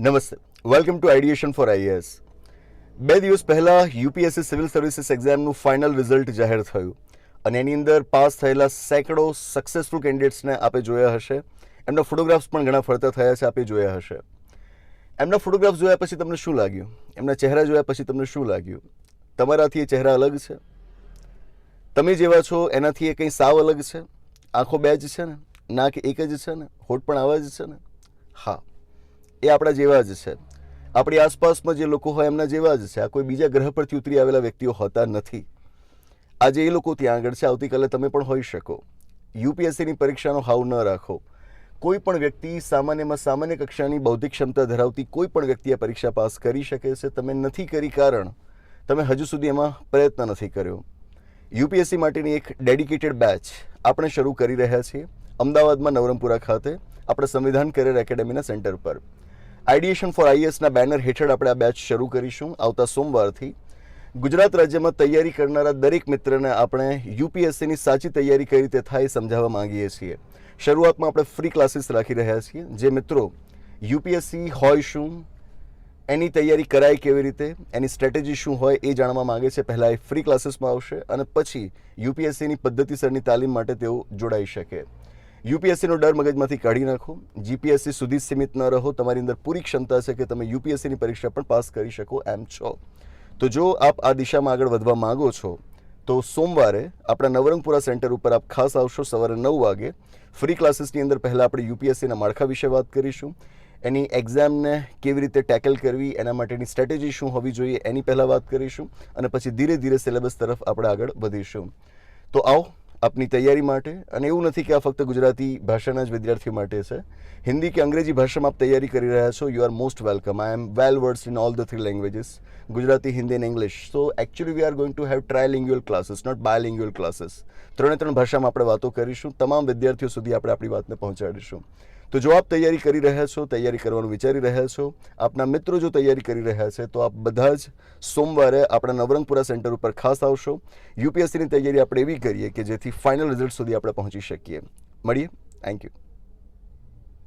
નમસ્તે. Welcome to ideation for IAS બે દિવસ પહેલાં યુપીએસસી સિવિલ સર્વિસીસ એક્ઝામનું ફાઇનલ રિઝલ્ટ જાહેર થયું અને એની અંદર પાસ થયેલા સેંકડો સક્સેસફુલ કેન્ડિડેટ્સને આપે જોયા હશે. એમના ફોટોગ્રાફ્સ પણ ઘણા ફરતા થયા છે, આપે જોયા હશે. એમના ફોટોગ્રાફ્સ જોયા પછી તમને શું લાગ્યું? એમના ચહેરા જોયા પછી તમને શું લાગ્યું? તમારાથી એ ચહેરા અલગ છે? તમે જેવા છો, એનાથી એ કંઈ સાવ અલગ છે? આંખો બે જ છે ને? નાક એક જ છે ને? હોઠ પણ આવા જ છે ને? હા. એ આપણા જેવા જ છે. આપણી આસપાસમાં જે લોકો હોય એમના જેવા જ છે. આ કોઈ બીજા ગ્રહ પરથી ઉતરી આવેલા વ્યક્તિઓ હોતા નથી. આજે એ લોકો ત્યાં આગળ છે. આવતીકાલે તમે પણ હોઈ શકો. યુપીએસસીની પરીક્ષાનો હાવ ન રાખો. કોઈ પણ વ્યક્તિ સામાન્યમાં સામાન્ય કક્ષાની બૌદ્ધિક ક્ષમતા ધરાવતી કોઈ પણ વ્યક્તિ આ પરીક્ષા પાસ કરી શકે છે. તમે નથી કરી કારણ તમે હજુ સુધી એમાં પ્રયત્ન નથી કર્યો. યુપીએસસી માટેની એક ડેડિકેટેડ બેચ આપણે શરૂ કરી રહ્યા છીએ. અમદાવાદમાં નવરંગપુરા ખાતે આપણે સંવિધાન કરિયર એકેડેમીના સેન્ટર પર. આઈડિયેશન ફોર આઈએસના બેનર હેઠળ આપણે આ બેચ શરૂ કરીશું આવતા સોમવારથી. ગુજરાત રાજ્યમાં તૈયારી કરનારા દરેક મિત્રને આપણે યુપીએસસીની સાચી તૈયારી કઈ રીતે થાય સમજાવવા માંગીએ છીએ. શરૂઆતમાં આપણે ફ્રી ક્લાસીસ રાખી રહ્યા છીએ. જે મિત્રો યુપીએસસી હોય શું, એની તૈયારી કરાય કેવી રીતે, એની સ્ટ્રેટેજી શું હોય એ જાણવા માંગે છે. પહેલાં એ ફ્રી ક્લાસીસમાં આવશે અને પછી યુપીએસસીની પદ્ધતિસરની તાલીમ માટે તેઓ જોડાઈ શકે. યુપીએસસીનો ડર મગજમાંથી કાઢી નાખો. જીપીએસસી સુધી સીમિત ન રહો. તમારી અંદર પૂરી ક્ષમતા છે કે તમે યુપીએસસીની પરીક્ષા પણ પાસ કરી શકો એમ છો. તો જો આપ આ દિશામાં આગળ વધવા માગો છો, તો સોમવારે આપણા નવરંગપુરા સેન્ટર ઉપર આપ ખાસ આવશો સવારે નવ વાગે. ફ્રી ક્લાસીસની અંદર પહેલાં આપણે યુપીએસસીના માળખા વિશે વાત કરીશું. એની એક્ઝામને કેવી રીતે ટેકલ કરવી, એના માટેની સ્ટ્રેટેજી શું હોવી જોઈએ એની પહેલાં વાત કરીશું અને પછી ધીરે ધીરે સિલેબસ તરફ આપણે આગળ વધીશું. તો આવો આપની તૈયારી માટે, અને એવું નથી કે આ ફક્ત ગુજરાતી ભાષાના જ વિદ્યાર્થીઓ માટે છે. હિન્દી કે અંગ્રેજી ભાષામાં આપ તૈયારી કરી રહ્યા છો you are most welcome I am well words in all the three languages Gujarati, Hindi and English so actually we are going to have trilingual classes not bilingual classes ત્રણે ત્રણ ભાષામાં આપણે વાતો કરીશું. તમામ વિદ્યાર્થીઓ સુધી આપણે આપણી વાતને પહોંચાડીશું. તો જો આપ તૈયારી કરી રહ્યા છો, તૈયારી કરવાનું વિચારી રહ્યા છો, આપના મિત્રો જો તૈયારી કરી રહ્યા છે, તો આપ બધા જ સોમવારે આપણા નવરંગપુરા સેન્ટર ઉપર ખાસ આવશો. યુપીએસસીની તૈયારી આપણે એવી કરીએ કે જેથી ફાઇનલ રિઝલ્ટ સુધી આપણે પહોંચી શકીએ. મળીએ. Thank you